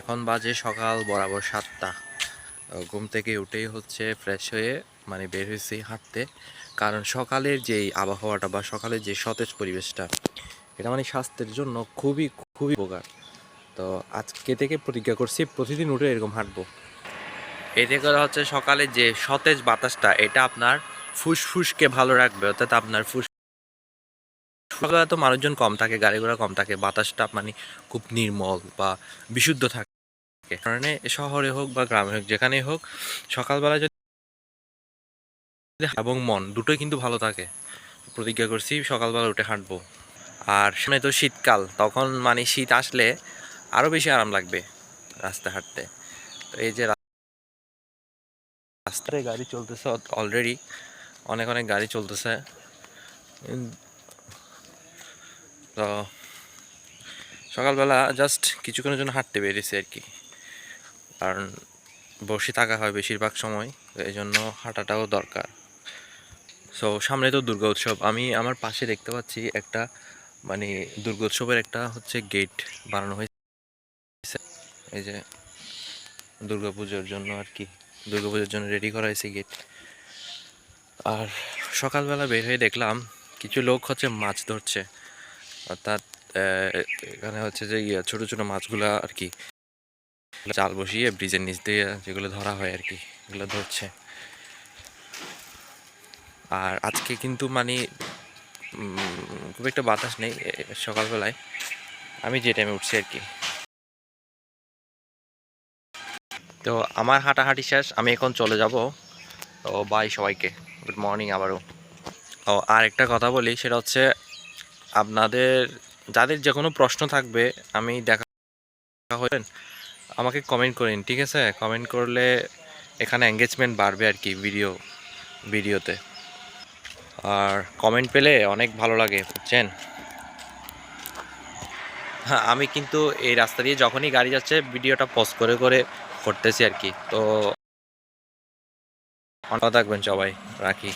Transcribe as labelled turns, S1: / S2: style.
S1: এখন বাজে সকাল বরাবর সাতটা। ঘুম থেকে উঠেই হচ্ছে ফ্রেশ হয়ে মানে বের হয়েছি হাঁটতে। কারণ সকালের যেই আবহাওয়াটা বা সকালের যে সতেজ পরিবেশটা, এটা মানে স্বাস্থ্যের জন্য খুবই খুবই উপকার। তো আজকে থেকে প্রতিজ্ঞা করছি প্রতিদিন উঠে এরকম হাঁটবো। এতে করে হচ্ছে সকালে যে সতেজ বাতাসটা, এটা আপনার ফুসফুসকে ভালো রাখবে। অর্থাৎ আপনার ফুস সকালে তো মানুষজন কম থাকে গাড়ি ঘোড়া কম থাকে, বাতাসটা মানে খুব নির্মল বা বিশুদ্ধ থাকে। কারণে শহরে হোক বা গ্রামে হোক, যেখানেই হোক, সকালবেলা যদি এবং মন দুটোই কিন্তু ভালো থাকে। প্রতিজ্ঞা করছি সকালবেলা উঠে হাঁটবো। আর সামনে তো শীতকাল, তখন মানে শীত আসলে আরও বেশি আরাম লাগবে রাস্তা হাঁটতে। তো এই যে রাস্তায় গাড়ি চলতেছে, অলরেডি অনেক অনেক গাড়ি চলতেছে। তো সকালবেলা জাস্ট কিছুক্ষণের জন্য হাঁটতে বেরিয়েছি আর কি। কারণ বসে থাকা হয় বেশিরভাগ সময় এই জন্য হাঁটাটাও দরকার। সো সামনে তো দুর্গা উৎসব। আমি আমার পাশে দেখতে পাচ্ছি একটা মানে দুর্গা উৎসবের একটা হচ্ছে গেট বানানো হয়েছে। এই যে দুর্গা পুজোর জন্য আর কি, দুর্গা পুজোর জন্য রেডি করা হয়েছে গেট আর সকালবেলা বের হয়ে দেখলাম, কিছু লোক হচ্ছে মাছ ধরছে। অর্থাৎ এখানে হচ্ছে যে ইয়ে ছোট ছোট মাছগুলা আর কি জাল বসিয়ে ব্রিজের নিচ দিয়ে যেগুলো ধরা হয় আর কি, এগুলো ধরছে। আর আজকে কিন্তু মানে খুব একটা বাতাস নেই সকালবেলায়। আমি যে টাইমে উঠছি আর কি। তো আমার হাঁটাহাঁটি শেষ, আমি এখন চলে যাব। তো বাই সবাইকে গুড মর্নিং আবারও। ও আর একটা কথা বলি, সেটা হচ্ছে আপনাদের, যাদের যে কোনো প্রশ্ন থাকবে, আমি দেখা হলেন আমাকে কমেন্ট করেন, ঠিক আছে? কমেন্ট করলে এখানে এঙ্গেজমেন্ট বাড়বে আর কি ভিডিও ভিডিওতে আর কমেন্ট পেলে অনেক ভালো লাগে, বুঝছেন? হ্যাঁ আমি কিন্তু এই রাস্তা দিয়ে যখনই গাড়ি যাচ্ছে ভিডিওটা পোস্ট করে করে করতেছি আর কি। তো, ভালো থাকবেন সবাই, রাখি।